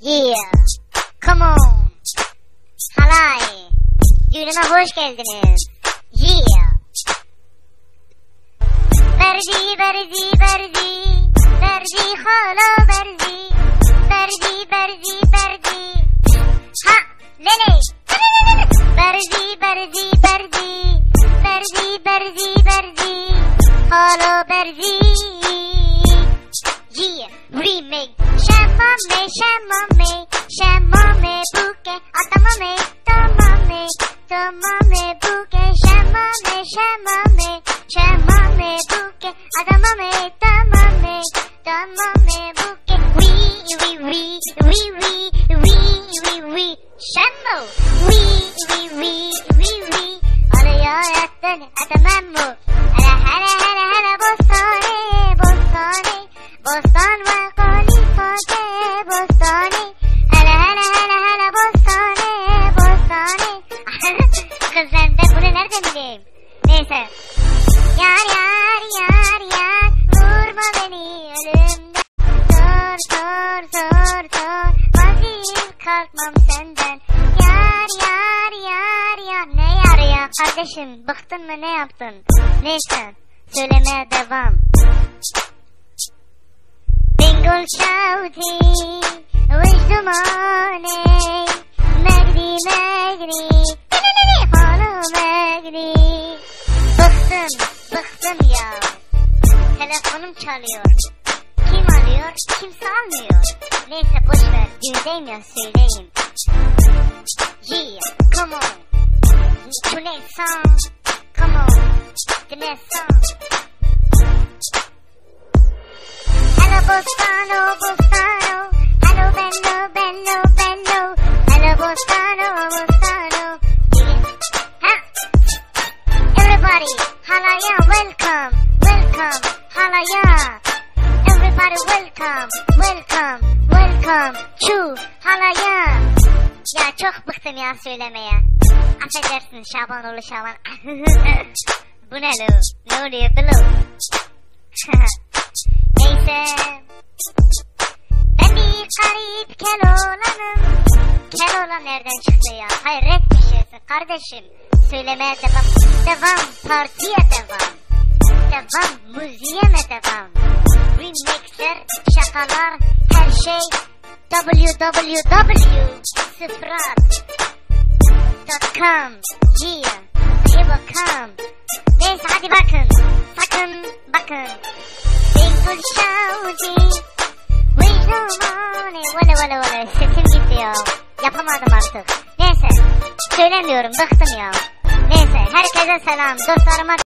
Yeah. Come on. Halay. Düğünüme hoş geldiniz. Yeah. Verdi, verdi, verdi. Berdi, hala berdi, berdi, verdi, berdi, Ha, berdi, berdi, verdi, berdi. Remake. Shamame, shamame, shamame buke. Atamame, tamame, tamame buke. Shamame, shamame, shamame buke. Atamame, tamame, tamame buke. We, we, we, we, we, we, we, we. Shambo. We, we, we, we, we. Araya, atane, atamamo. Neyse. Yar yar yar yar vurma beni ölümden. Sor sor sor sor vaziyim kalkmam senden. Yar yar yar yar ne yar ya kardeşim bıktın mı ne yaptın? Neyse söylemeye devam. Bingol Shouty Wisdom on Magri Magri Bıktım, bıktım ya. Telefonum çalıyor. Kim alıyor, kimse almıyor. Neyse boş ver, düğündeyim ya söyleyeyim. Yeah, come on. Tu ne song, come on. Tu ne song. Hello Bostano, Bostano. Hello Bello, Bello, Bello. Hello Bostano, Bostano. Halaya, welcome, welcome, halaya. Everybody, welcome, welcome, welcome to halaya. Ya çok bıktım ya söylemeye. Affedersin Şabanoğlu Şaban. Bu ne lo? Ne oluyor kulu? Neyse. Ben bir garip Keloğlan'ım. Keloğlan nereden çıktı ya? Hayret bir şeysin kardeşim. Söylemeye devam. Devam. Partiye devam. Devam. Müziğe mi devam? Remixler, şakalar, her şey www.sıfrat.com Yeah. Here will come. Neyse hadi bakın. Sakın bakın. Şavdi. Vicdanane. Vale vale vale. Sesim gitti ya. Yapamadım artık. Neyse. Söylemiyorum. Bıktım ya. Herkese selam. Dostlarıma